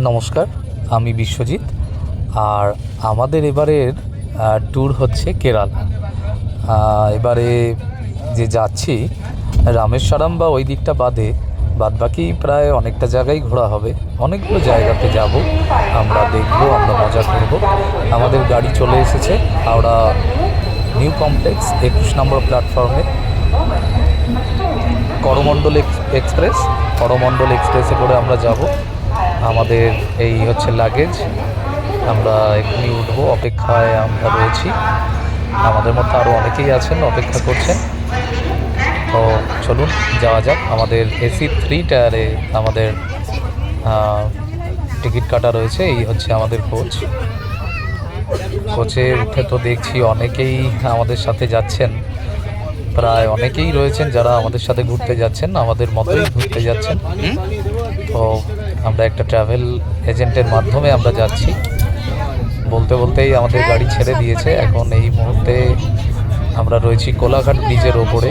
নমস্কার, আমি বিশ্বজিৎ। আর আমাদের এবারের ট্যুর হচ্ছে কেরালা। এবারে যে যাচ্ছি, রামেশ্বরম বা ওই দিকটা বাদে, বাদবাকি প্রায় অনেকটা জায়গায় ঘোরা হবে। অনেকগুলো জায়গাতে যাব, আমরা দেখব, আমরা মজা করব। আমাদের গাড়ি চলে এসেছে, হাওড়া নিউ কমপ্লেক্স, একুশ নম্বর প্ল্যাটফর্মে। করমণ্ডল এক্স- এক্সপ্রেস, করমণ্ডল এক্সপ্রেসে করে আমরা যাব। আমাদের এই হচ্ছে লাগেজ আমরা এখনই উঠবো অপেক্ষায় আমরা রয়েছি। আমাদের মধ্যে আরও অনেকেই আছেন অপেক্ষা করছেন। তো চলুন যাওয়া যাক। আমাদের এসি থ্রি টায়ারে আমাদের টিকিট কাটা রয়েছে। এই হচ্ছে আমাদের কোচ। কোচে উঠে তো দেখছি অনেকেই আমাদের সাথে যাচ্ছেন। প্রায় অনেকেই রয়েছেন যারা আমাদের সাথে ঘুরতে যাচ্ছেন আমাদের মতোই ঘুরতে যাচ্ছেন। তো আমরা একটা ট্রাভেল এজেন্টের মাধ্যমে আমরা যাচ্ছি। বলতে বলতেই আমাদের গাড়ি ছেড়ে দিয়েছে। এখন এই মুহূর্তে আমরা রয়েছি কোলাঘাট ব্রিজের ওপরে।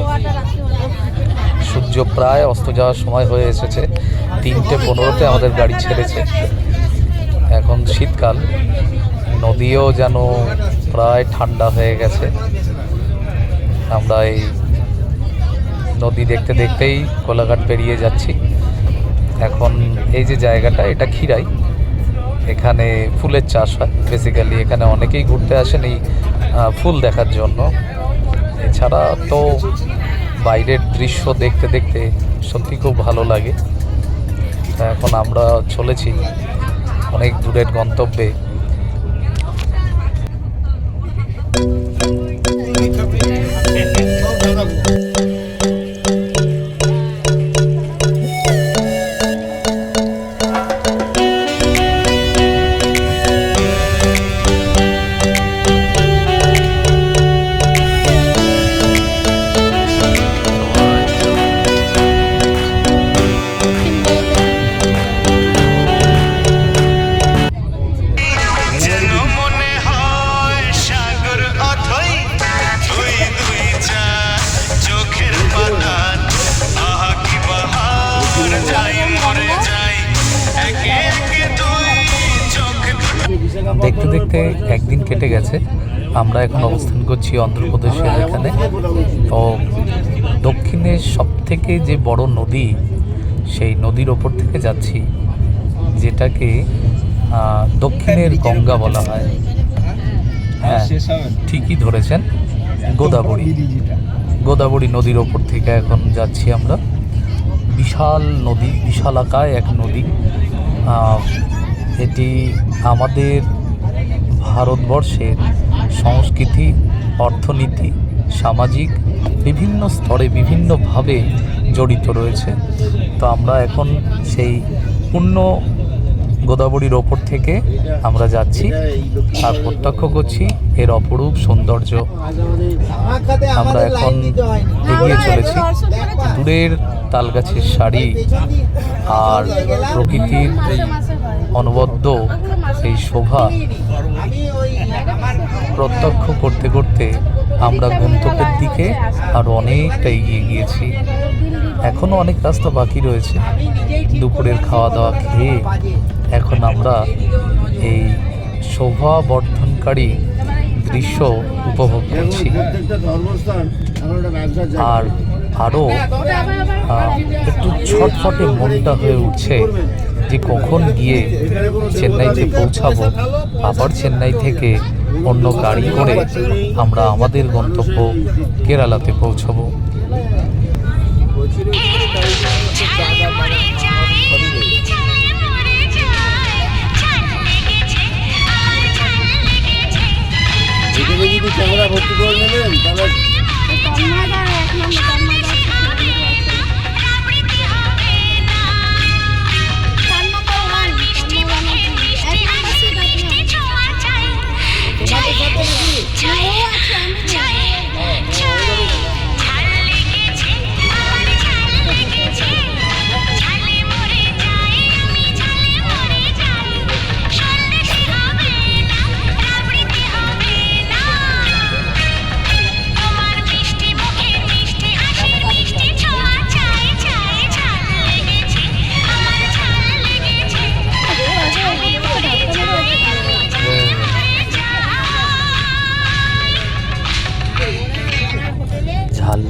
সূর্য প্রায় অস্ত যাওয়ার সময় হয়ে এসেছে। তিনটে পনেরোতে আমাদের গাড়ি ছেড়েছে। এখন শীতকাল। নদীও যেন প্রায় ঠান্ডা হয়ে গেছে। আমরা এই নদী দেখতে দেখতেই কোলাঘাট পেরিয়ে যাচ্ছি। এখন এই যে জায়গাটা, এটা খিরাই এখানে ফুলের চাষ হয়। বেসিক্যালি এখানে অনেকেই ঘুরতে আসেন এই ফুল দেখার জন্য। এছাড়া তো বাইরের দৃশ্য দেখতে দেখতে সত্যি খুব ভালো লাগে। এখন আমরা চলেছি অনেক দূরের গন্তব্যে। দেখতে একদিন কেটে গেছে। আমরা এখন অবস্থান করছি অন্ধ্রপ্রদেশের এখানে। তো দক্ষিণের সব থেকে যে বড় নদী, সেই নদীর ওপর থেকে যাচ্ছি, যেটাকে দক্ষিণের গঙ্গা বলা হয়। হ্যাঁ ঠিকই ধরেছেন। গোদাবরী। গোদাবরী নদীর ওপর থেকে এখন যাচ্ছি আমরা। বিশাল নদী, বিশালাকায় এক নদী। এটি আমাদের ভারতবর্ষের সংস্কৃতি, অর্থনীতি, সামাজিক বিভিন্ন স্তরে বিভিন্নভাবে জড়িত রয়েছে। তো আমরা এখন সেই পূর্ণ গোদাবরীর ওপর থেকে আমরা যাচ্ছি আর প্রত্যক্ষ করছি এর অপরূপ সৌন্দর্য। আমরা এখন এগিয়ে চলেছি। দূরের তালগাছের শাড়ি আর প্রকৃতির অনবদ্য এই শোভা প্রত্যক্ষ করতে করতে আমরা গন্তব্যের দিকে আরও অনেকটা এগিয়ে গিয়েছি। এখনও অনেক রাস্তা বাকি রয়েছে। দুপুরের খাওয়া দাওয়া খেয়ে এখন আমরা এই শোভা বর্ধনকারী দৃশ্য উপভোগ করছি। আর আরও একটু ছটফটে মনটা হয়ে উঠছে যে কখন গিয়ে চেন্নাইতে পৌঁছাবো, আবার চেন্নাই থেকে অন্য গাড়ি করে আমরা আমাদের গন্তব্য কেরালাতে পৌঁছাবো। ক্যামেরা ভর্তি করে নেবেন তাহলে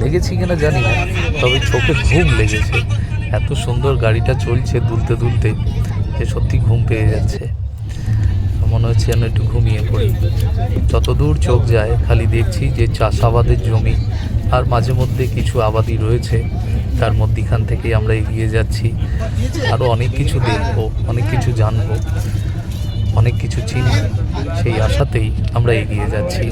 লেগেছি কিনা জানি না, তবে চোখে ঘুম লেগেছে। এত সুন্দর গাড়িটা চলছে দুলতে দুলতে যে সত্যি ঘুম পেয়ে যাচ্ছে। মনে হচ্ছে যেন একটু ঘুমিয়ে পড়ি। যতদূর চোখ যায়, খালি দেখছি যে চাষাবাদের জমি, আর মাঝে মধ্যে কিছু আবাদি রয়েছে। তার মধ্যিখান থেকেই আমরা এগিয়ে যাচ্ছি। আরও অনেক কিছু দেখব, অনেক কিছু জানব, অনেক কিছু চিনি সেই আশাতেই আমরা এগিয়ে যাচ্ছি।